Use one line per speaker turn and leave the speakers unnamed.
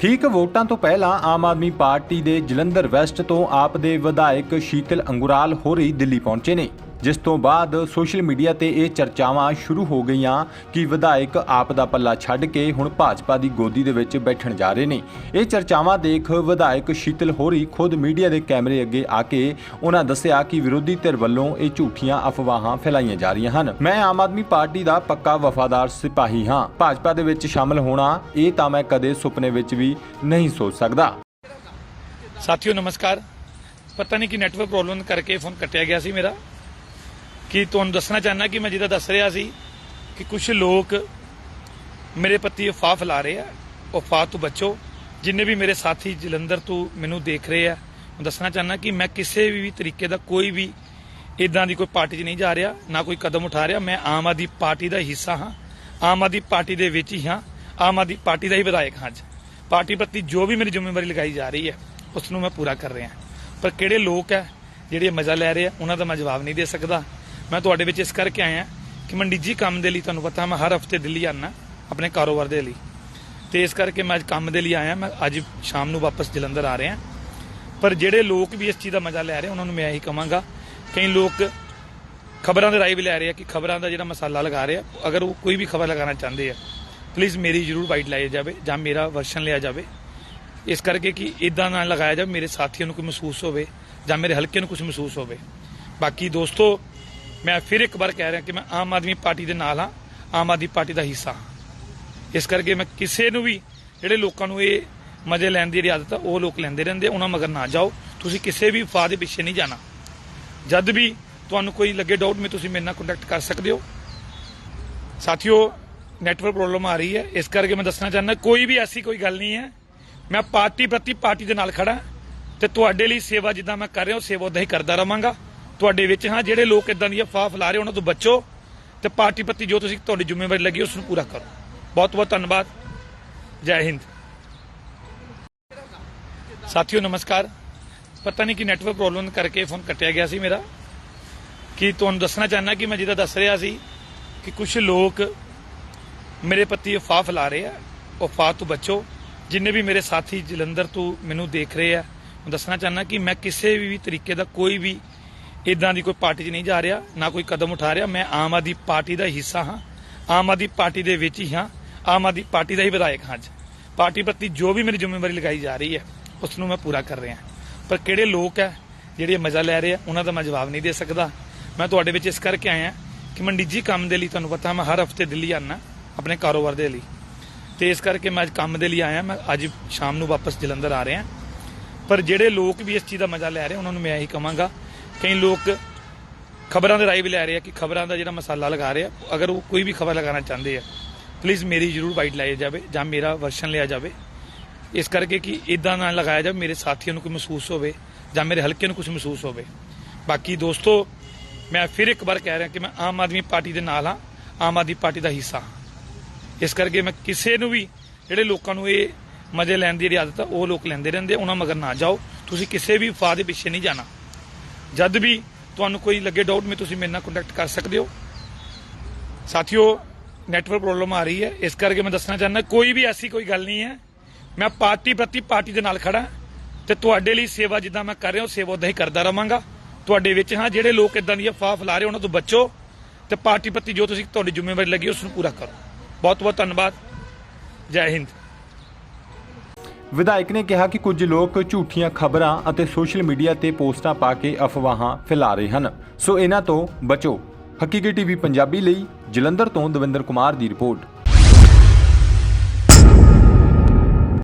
ਠੀਕ ਵੋਟਾਂ ਤੋਂ ਪਹਿਲਾਂ ਆਮ ਆਦਮੀ ਪਾਰਟੀ ਦੇ ਜਲੰਧਰ ਵੈਸਟ ਤੋਂ ਆਪ ਦੇ ਵਿਧਾਇਕ ਸ਼ੀਤਲ ਅੰਗੁਰਾਲ ਹੋਰੀ ਦਿੱਲੀ ਪਹੁੰਚੇ ਨੇ। ਜਿਸ ਤੋਂ ਬਾਅਦ ਸੋਸ਼ਲ ਮੀਡੀਆ ਤੇ ਇਹ ਚਰਚਾਵਾਂ ਸ਼ੁਰੂ ਹੋ ਗਈਆਂ ਕਿ ਵਿਧਾਇਕ ਆਪ ਦਾ ਪੱਲਾ ਛੱਡ ਕੇ ਹੁਣ ਭਾਜਪਾ ਦੀ ਗੋਦੀ ਦੇ ਵਿੱਚ ਬੈਠਣ ਜਾ ਰਹੇ ਨੇ। ਇਹ ਚਰਚਾਵਾਂ ਦੇਖ ਵਿਧਾਇਕ ਸ਼ੀਤਲ ਹੋਰੀ ਖੁਦ ਮੀਡੀਆ ਦੇ ਕੈਮਰੇ ਅੱਗੇ ਆ ਕੇ ਉਹਨਾਂ ਦੱਸਿਆ ਕਿ ਵਿਰੋਧੀ ਧਿਰ ਵੱਲੋਂ ਇਹ ਝੂਠੀਆਂ ਅਫਵਾਹਾਂ ਫੈਲਾਈਆਂ ਜਾ ਰਹੀਆਂ ਹਨ। ਮੈਂ ਆਮ ਆਦਮੀ ਪਾਰਟੀ ਦਾ ਪੱਕਾ ਵਫਾਦਾਰ ਸਿਪਾਹੀ ਹਾਂ। ਭਾਜਪਾ ਦੇ ਵਿੱਚ ਸ਼ਾਮਲ ਹੋਣਾ, ਇਹ ਤਾਂ ਮੈਂ ਕਦੇ ਸੁਪਨੇ ਵਿੱਚ ਵੀ ਨਹੀਂ ਸੋਚ ਸਕਦਾ।
ਸਾਥੀਓ, ਨਮਸਕਾਰ। ਪਤਾ ਨਹੀਂ ਕਿ ਨੈਟਵਰਕ ਪ੍ਰੋਬਲਮ ਕਰਕੇ ਫੋਨ ਕੱਟਿਆ ਗਿਆ ਸੀ ਮੇਰਾ। ਕਿ ਤੁਹਾਨੂੰ ਦੱਸਣਾ ਚਾਹਨਾ ਕਿ ਮੈਂ ਜਿੱਦਾਂ ਦੱਸ ਰਿਹਾ ਸੀ ਕਿ ਕੁਝ ਲੋਕ ਮੇਰੇ ਪ੍ਰਤੀ ਅਫਵਾਹ ਫੈਲਾ ਰਹੇ ਆ ਅਫਵਾਹ ਤੋਂ ਬਚੋ। ਜਿੰਨੇ ਵੀ ਮੇਰੇ ਸਾਥੀ ਜਲੰਧਰ ਤੋਂ ਮੈਨੂੰ ਦੇਖ ਰਹੇ ਆ, ਮੈਂ ਦੱਸਣਾ ਚਾਹਨਾ ਕਿ ਮੈਂ ਕਿਸੇ ਵੀ ਤਰੀਕੇ ਦਾ ਕੋਈ ਵੀ ਇਦਾਂ ਦੀ ਕੋਈ ਪਾਰਟੀ 'ਚ ਨਹੀਂ ਜਾ ਰਿਹਾ, ਨਾ ਕੋਈ ਕਦਮ ਉਠਾ ਰਿਹਾ। ਮੈਂ ਆਮ ਆਦਮੀ ਪਾਰਟੀ ਦਾ ਹਿੱਸਾ ਹਾਂ, ਆਮ ਆਦਮੀ ਪਾਰਟੀ ਦੇ ਵਿੱਚ ਹੀ ਹਾਂ, ਆਮ ਆਦਮੀ ਪਾਰਟੀ ਦਾ ਹੀ ਵਿਧਾਇਕ ਹਾਂ ਅੱਜ। ਪਾਰਟੀ ਪ੍ਰਤੀ ਜੋ ਵੀ ਮੇਰੀ ਜ਼ਿੰਮੇਵਾਰੀ ਲਗਾਈ ਜਾ ਰਹੀ ਹੈ ਉਸ ਨੂੰ ਮੈਂ ਪੂਰਾ ਕਰ ਰਿਹਾ। ਪਰ ਕਿਹੜੇ ਲੋਕ ਹੈ, ਜਿਹੜੇ ਮਜ਼ਾ ਲੈ ਰਹੇ ਆ, ਉਹਨਾਂ ਦਾ ਮੈਂ ਜਵਾਬ ਨਹੀਂ ਦੇ ਸਕਦਾ। ਮੈਂ ਤੁਹਾਡੇ ਵਿੱਚ ਇਸ ਕਰਕੇ ਆਇਆ ਕਿ ਮੈਂ ਨਿੱਜੀ ਕੰਮ ਦੇ ਲਈ ਤੁਹਾਨੂੰ ਪਤਾ, ਮੈਂ ਹਰ ਹਫ਼ਤੇ ਦਿੱਲੀ ਆਉਣਾ ਆਪਣੇ ਕਾਰੋਬਾਰ ਦੇ ਲਈ। ਤੇ ਇਸ ਕਰਕੇ ਮੈਂ ਅੱਜ ਕੰਮ ਦੇ ਲਈ ਆਇਆ, ਮੈਂ ਅੱਜ ਸ਼ਾਮ ਨੂੰ ਵਾਪਸ ਜਲੰਧਰ ਆ ਰਿਹਾ। ਪਰ ਜਿਹੜੇ ਲੋਕ ਵੀ ਇਸ ਚੀਜ਼ ਦਾ ਮਜ਼ਾ ਲੈ ਰਹੇ, ਉਹਨਾਂ ਨੂੰ ਮੈਂ ਇਹੀ ਕਹਾਂਗਾ, ਕਈ ਲੋਕ ਖਬਰਾਂ ਦੇ ਰਾਈ ਵੀ ਲੈ ਰਹੇ ਆ ਕਿ ਖਬਰਾਂ ਦਾ ਜਿਹੜਾ ਮਸਾਲਾ ਲਗਾ ਰਹੇ ਆ, ਅਗਰ ਉਹ ਕੋਈ ਵੀ ਖਬਰ ਲਗਾਉਣਾ ਚਾਹੁੰਦੇ ਆ ਪਲੀਜ਼ ਮੇਰੀ ਜ਼ਰੂਰ ਵਾਈਟ ਲਾਈ ਜਾਵੇ ਜਾਂ ਮੇਰਾ ਵਰਸ਼ਨ ਲਿਆ ਜਾਵੇ। ਇਸ ਕਰਕੇ ਕਿ ਇਦਾਂ ਨਾ ਲਗਾਇਆ ਜਾਵੇ, ਮੇਰੇ ਸਾਥੀਆਂ ਨੂੰ ਕੋਈ ਮਹਿਸੂਸ ਹੋਵੇ ਜਾਂ ਮੇਰੇ ਹਲਕੇ ਨੂੰ ਕੁਝ ਮਹਿਸੂਸ ਹੋਵੇ। ਬਾਕੀ ਦੋਸਤੋ ਮੈਂ ਫਿਰ ਇੱਕ ਵਾਰ ਕਹਿ ਰਿਹਾ ਕਿ ਮੈਂ ਆਮ ਆਦਮੀ ਪਾਰਟੀ ਦੇ ਨਾਲ ਹਾਂ, ਆਮ ਆਦਮੀ ਪਾਰਟੀ ਦਾ ਹਿੱਸਾ ਹਾਂ। ਇਸ ਕਰਕੇ ਮੈਂ ਕਿਸੇ ਨੂੰ ਵੀ ਜਿਹੜੇ ਲੋਕਾਂ ਨੂੰ ਇਹ ਮਜ਼ੇ ਲੈਣ ਦੀ ਜਿਹੜੀ ਆਦਤ ਆ, ਉਹ ਲੋਕ ਲੈਂਦੇ ਰਹਿੰਦੇ ਉਹਨਾਂ ਮਗਰ ਨਾ ਜਾਓ। ਤੁਸੀਂ ਕਿਸੇ ਵੀ ਫਾਹ ਦੇ ਪਿੱਛੇ ਨਹੀਂ ਜਾਣਾ। ਜਦ ਵੀ ਤੁਹਾਨੂੰ ਕੋਈ ਲੱਗੇ ਡਾਊਟ ਮੈਂ ਤੁਸੀਂ ਮੇਰੇ ਨਾਲ ਕੰਟੈਕਟ ਕਰ ਸਕਦੇ ਹੋ। ਸਾਥੀਓ ਨੈਟਵਰਕ ਪ੍ਰੋਬਲਮ ਆ ਰਹੀ ਹੈ। ਇਸ ਕਰਕੇ ਮੈਂ ਦੱਸਣਾ ਚਾਹੁੰਦਾ, ਕੋਈ ਵੀ ਐਸੀ ਕੋਈ ਗੱਲ ਨਹੀਂ ਹੈ। ਮੈਂ ਪਾਰਟੀ ਪ੍ਰਤੀ ਪਾਰਟੀ ਦੇ ਨਾਲ ਖੜਾ ਤੇ ਤੁਹਾਡੇ ਲਈ ਸੇਵਾ ਜਿੱਦਾਂ ਮੈਂ ਕਰ ਰਿਹਾ, ਉਹ ਸੇਵਾ ਉਦਾਂ ਹੀ ਕਰਦਾ ਰਵਾਂਗਾ। ਤੁਹਾਡੇ ਵਿੱਚ, ਹਾਂ, ਜਿਹੜੇ ਲੋਕ ਇਦਾਂ ਦੀ ਅਫਵਾਹ ਫੈਲਾ ਰਹੇ, ਉਹਨਾਂ ਤੋਂ ਬਚੋ ਤੇ ਪਾਰਟੀ ਪ੍ਰਤੀ ਜੋ ਤੁਸੀਂ, ਤੁਹਾਡੀ ਜ਼ਿੰਮੇਵਾਰੀ ਲੱਗੀ ਉਸ ਨੂੰ ਪੂਰਾ ਕਰੋ। ਬਹੁਤ ਬਹੁਤ ਧੰਨਵਾਦ। ਜੈ ਹਿੰਦ। ਸਾਥੀਓ, ਨਮਸਕਾਰ। ਪਤਾ ਨਹੀਂ ਕਿ ਨੈਟਵਰਕ ਪ੍ਰੋਬਲਮ ਕਰਕੇ ਫੋਨ ਕੱਟਿਆ ਗਿਆ ਸੀ ਮੇਰਾ। ਕਿ ਤੁਹਾਨੂੰ ਦੱਸਣਾ ਚਾਹਨਾ ਕਿ ਮੈਂ ਜਿਹਦਾ ਦੱਸ ਰਿਹਾ ਸੀ ਕਿ ਕੁਝ ਲੋਕ ਮੇਰੇ ਪ੍ਰਤੀ ਅਫਵਾਹ ਫੈਲਾ ਰਹੇ ਆ ਅਫਵਾਹ ਤੋਂ ਬਚੋ। ਜਿੰਨੇ ਵੀ ਮੇਰੇ ਸਾਥੀ ਜਲੰਧਰ ਤੋਂ ਮੈਨੂੰ ਦੇਖ ਰਹੇ ਆ, ਮੈਂ ਦੱਸਣਾ ਚਾਹਨਾ ਕਿ ਮੈਂ ਕਿਸੇ ਵੀ ਤਰੀਕੇ ਦਾ ਕੋਈ ਵੀ ਇਦਾਂ ਦੀ ਕੋਈ ਪਾਰਟੀ 'ਚ ਨਹੀਂ ਜਾ ਰਿਹਾ, ਨਾ ਕੋਈ ਕਦਮ ਉਠਾ ਰਿਹਾ। ਮੈਂ ਆਮ ਆਦਮੀ ਪਾਰਟੀ ਦਾ ਹਿੱਸਾ ਹਾਂ। ਆਮ ਆਦਮੀ ਪਾਰਟੀ ਦੇ ਵਿੱਚ ਹੀ ਹਾਂ। ਆਮ ਆਦਮੀ ਪਾਰਟੀ ਦਾ ਹੀ ਵਿਧਾਇਕ ਹਾਂ ਅੱਜ। ਪਾਰਟੀ ਪ੍ਰਤੀ ਜੋ ਵੀ ਮੇਰੀ ਜ਼ਿੰਮੇਵਾਰੀ ਲਗਾਈ ਜਾ ਰਹੀ ਹੈ, ਉਸ ਨੂੰ ਮੈਂ ਪੂਰਾ ਕਰ ਰਿਹਾ ਪਰ ਕਿਹੜੇ ਲੋਕ ਹੈ ਜਿਹੜੇ ਮਜ਼ਾ ਲੈ ਰਹੇ ਆ, ਉਹਨਾਂ ਦਾ ਮੈਂ ਜਵਾਬ ਨਹੀਂ ਦੇ ਸਕਦਾ। ਮੈਂ ਤੁਹਾਡੇ ਵਿੱਚ ਇਸ ਕਰਕੇ ਆਇਆ ਕਿ ਮੈਂ ਨਿੱਜੀ ਕੰਮ ਦੇ ਲਈ ਤੁਹਾਨੂੰ ਪਤਾ, ਮੈਂ ਹਰ ਹਫ਼ਤੇ ਦਿੱਲੀ ਆਉਣਾ ਆਪਣੇ ਕਾਰੋਬਾਰ ਦੇ ਲਈ। ਤੇ ਇਸ ਕਰਕੇ ਮੈਂ ਅੱਜ ਕੰਮ ਦੇ ਲਈ ਆਇਆ, ਮੈਂ ਅੱਜ ਸ਼ਾਮ ਨੂੰ ਵਾਪਸ ਜਲੰਧਰ ਆ ਰਿਹਾ। ਪਰ ਜਿਹੜੇ ਲੋਕ ਵੀ ਇਸ ਚੀਜ਼ ਦਾ ਮਜ਼ਾ ਲੈ ਰਹੇ, ਉਹਨਾਂ ਨੂੰ ਮੈਂ ਇਹੀ ਕਹਾਂਗਾ ਕਈ ਲੋਕ ਖਬਰਾਂ ਦੇ ਰਾਈ ਵੀ ਲੈ ਰਹੇ ਆ ਕਿ ਖਬਰਾਂ ਦਾ ਜਿਹੜਾ ਮਸਾਲਾ ਲਗਾ ਰਹੇ ਆ, ਅਗਰ ਉਹ ਕੋਈ ਵੀ ਖਬਰ ਲਗਾਉਣਾ ਚਾਹੁੰਦੇ ਆ ਪਲੀਜ਼ ਮੇਰੀ ਜ਼ਰੂਰ ਵਾਈਟ ਲਾਈ ਜਾਵੇ ਜਾਂ ਮੇਰਾ ਵਰਸ਼ਨ ਲਿਆ ਜਾਵੇ। ਇਸ ਕਰਕੇ ਕਿ ਇਦਾਂ ਨਾ ਲਗਾਇਆ ਜਾਵੇ, ਮੇਰੇ ਸਾਥੀਆਂ ਨੂੰ ਕੋਈ ਮਹਿਸੂਸ ਹੋਵੇ ਜਾਂ ਮੇਰੇ ਹਲਕੇ ਨੂੰ ਕੁਝ ਮਹਿਸੂਸ ਹੋਵੇ। ਬਾਕੀ ਦੋਸਤੋ, ਮੈਂ ਫਿਰ ਇੱਕ ਵਾਰ ਕਹਿ ਰਿਹਾ ਕਿ ਮੈਂ ਆਮ ਆਦਮੀ ਪਾਰਟੀ ਦੇ ਨਾਲ ਹਾਂ, ਆਮ ਆਦਮੀ ਪਾਰਟੀ ਦਾ ਹਿੱਸਾ ਹਾਂ। ਇਸ ਕਰਕੇ ਮੈਂ ਕਿਸੇ ਨੂੰ ਵੀ, ਜਿਹੜੇ ਲੋਕਾਂ ਨੂੰ ਇਹ ਮਜ਼ੇ ਲੈਣ ਦੀ ਜਿਹੜੀ ਆਦਤ ਆ, ਉਹ ਲੋਕ ਲੈਂਦੇ ਰਹਿੰਦੇ ਉਹਨਾਂ ਮਗਰ ਨਾ ਜਾਓ। ਤੁਸੀਂ ਕਿਸੇ ਵੀ ਫਾਹ ਦੇ ਪਿੱਛੇ ਨਹੀਂ ਜਾਣਾ। ਜਦ ਵੀ ਤੁਹਾਨੂੰ ਕੋਈ ਲੱਗੇ ਡਾਊਟ ਮੈਂ ਤੁਸੀਂ ਮੇਰੇ ਨਾਲ ਕੰਟੈਕਟ ਕਰ ਸਕਦੇ ਹੋ। ਸਾਥੀਓ ਨੈਟਵਰਕ ਪ੍ਰੋਬਲਮ ਆ ਰਹੀ ਹੈ। ਇਸ ਕਰਕੇ ਮੈਂ ਦੱਸਣਾ ਚਾਹੁੰਦਾ, ਕੋਈ ਵੀ ਐਸੀ ਕੋਈ ਗੱਲ ਨਹੀਂ ਹੈ। ਮੈਂ ਪਾਰਟੀ ਪ੍ਰਤੀ ਪਾਰਟੀ ਦੇ ਨਾਲ ਖੜਾ ਤੇ ਤੁਹਾਡੇ ਲਈ ਸੇਵਾ ਜਿੱਦਾਂ ਮੈਂ ਕਰ ਰਿਹਾ ਹਾਂ ਸੇਵਾ ਉਦਾਂ ਹੀ ਕਰਦਾ ਰਵਾਂਗਾ। ਤੁਹਾਡੇ ਵਿੱਚ ਹਾਂ, ਜਿਹੜੇ ਲੋਕ ਇਦਾਂ ਦੀ ਅਫਵਾਹ ਫੈਲਾ ਰਹੇ ਉਹਨਾਂ ਤੋਂ ਬਚੋ ਤੇ ਪਾਰਟੀ ਪ੍ਰਤੀ ਜੋ ਤੁਸੀਂ ਤੁਹਾਡੀ ਜ਼ਿੰਮੇਵਾਰੀ ਲੱਗੀ ਉਸ ਨੂੰ ਪੂਰਾ ਕਰੋ। ਬਹੁਤ ਬਹੁਤ ਧੰਨਵਾਦ। ਜੈ ਹਿੰਦ।
ਵਿਧਾਇਕ ਨੇ ਕਿਹਾ ਕਿ ਕੁਝ ਲੋਕ ਝੂਠੀਆਂ ਖਬਰਾਂ ਅਤੇ ਸੋਸ਼ਲ ਮੀਡੀਆ ਤੇ ਪੋਸਟਾਂ ਪਾ ਕੇ ਅਫਵਾਹਾਂ ਫੈਲਾ ਰਹੇ ਹਨ। ਸੋ ਇਹਨਾਂ ਤੋਂ ਬਚੋ। ਹਕੀਕੀ ਟੀਵੀ ਪੰਜਾਬੀ ਲਈ ਜਲੰਧਰ ਤੋਂ ਦਵਿੰਦਰ ਕੁਮਾਰ ਦੀ ਰਿਪੋਰਟ।